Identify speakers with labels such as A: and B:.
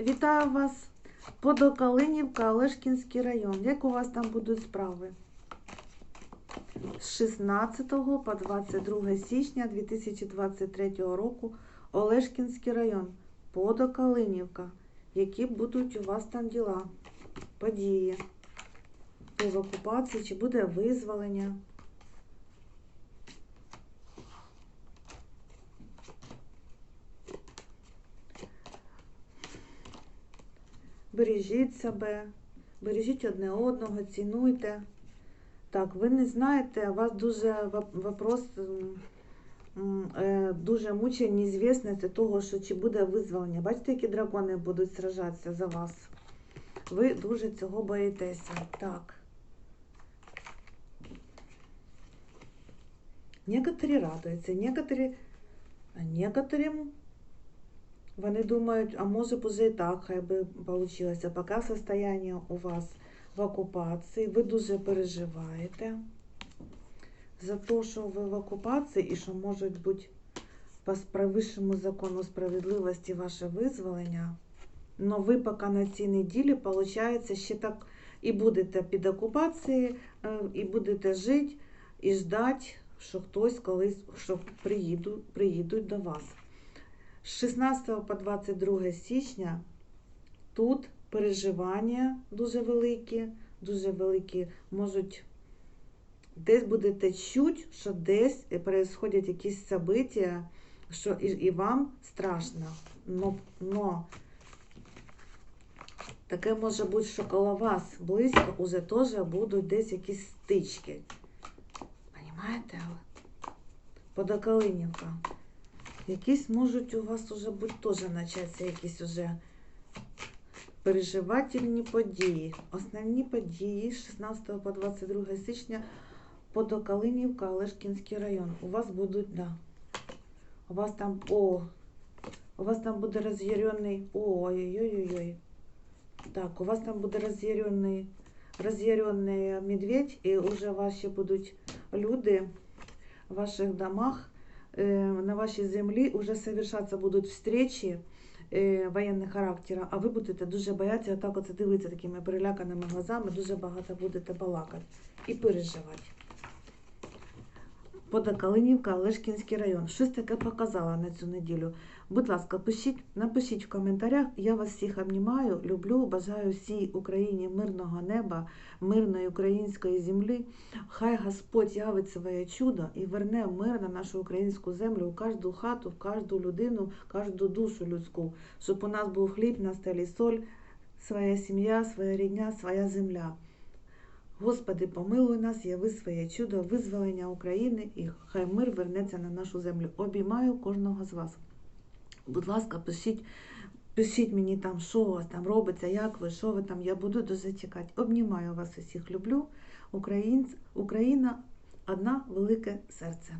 A: Вітаю вас! Подокалинівка, Олешкінський район. Як у вас там будуть справи? З 16 по 22 січня 2023 року Олешкінський район. Подокалинівка. Які будуть у вас там діла? Події? По евакуації, чи буде визволення? Бережіть себе, бережіть одне одного, цінуйте. Так, ви не знаєте, у вас дуже вопрос е, дуже мучає неізвісність того, що чи буде визволення. Бачите, які дракони будуть сражатися за вас. Ви дуже цього боїтеся. Так. Некоторі радуються, некоторі, а некоторим вони думають, а може б уже і так хай би вийшло. Поки состояние у вас в окупації, ви дуже переживаєте за те, що ви в окупації і що можуть бути по спра- закону справедливості ваше визволення. Но ви поки на цій неділі, виходить, ще так і будете під окупацією, е, і будете жити, і ждати, що хтось колись що приїду, приїдуть до вас. З 16 по 22 січня тут переживання дуже великі, дуже великі можуть. Десь будете чуть, що десь происходять якісь события, що і, і вам страшно. Но, но таке може бути, що коло вас близько уже теж будуть десь якісь стички. Понимаєте? Подоколинівка. Якісь можуть у вас уже бути теж початися якісь уже переживательні події. Основні події з 16 по 22 січня Подокалинівка, Олешкінський район. У вас будуть, да. У вас там, о, у вас там буде роз'ярений, ой-ой-ой-ой. Так, у вас там буде роз'ярений, роз'ярений медведь, і вже ваші будуть люди в ваших домах, на вашій землі вже совершаться будуть встречі е, воєнного характеру, а ви будете дуже боятися, отак оце дивитися такими переляканими глазами, дуже багато будете балакати і переживати. Подокалинівка, Олешкінський район. Щось таке показала на цю неділю. Будь ласка, пишіть, напишіть в коментарях. Я вас всіх обнімаю, люблю, бажаю всій Україні мирного неба, мирної української землі. Хай Господь явить своє чудо і верне мир на нашу українську землю, в кожну хату, в кожну людину, в кожну душу людську, щоб у нас був хліб на столі соль, своя сім'я, своя рідня, своя земля. Господи, помилуй нас, яви своє чудо, визволення України і хай мир вернеться на нашу землю. Обіймаю кожного з вас. Будь ласка, пишіть, пишіть мені там, що у вас там робиться, як ви, що ви там. Я буду дуже чекати. Обнімаю вас усіх, люблю. Українць, Україна одна велике серце.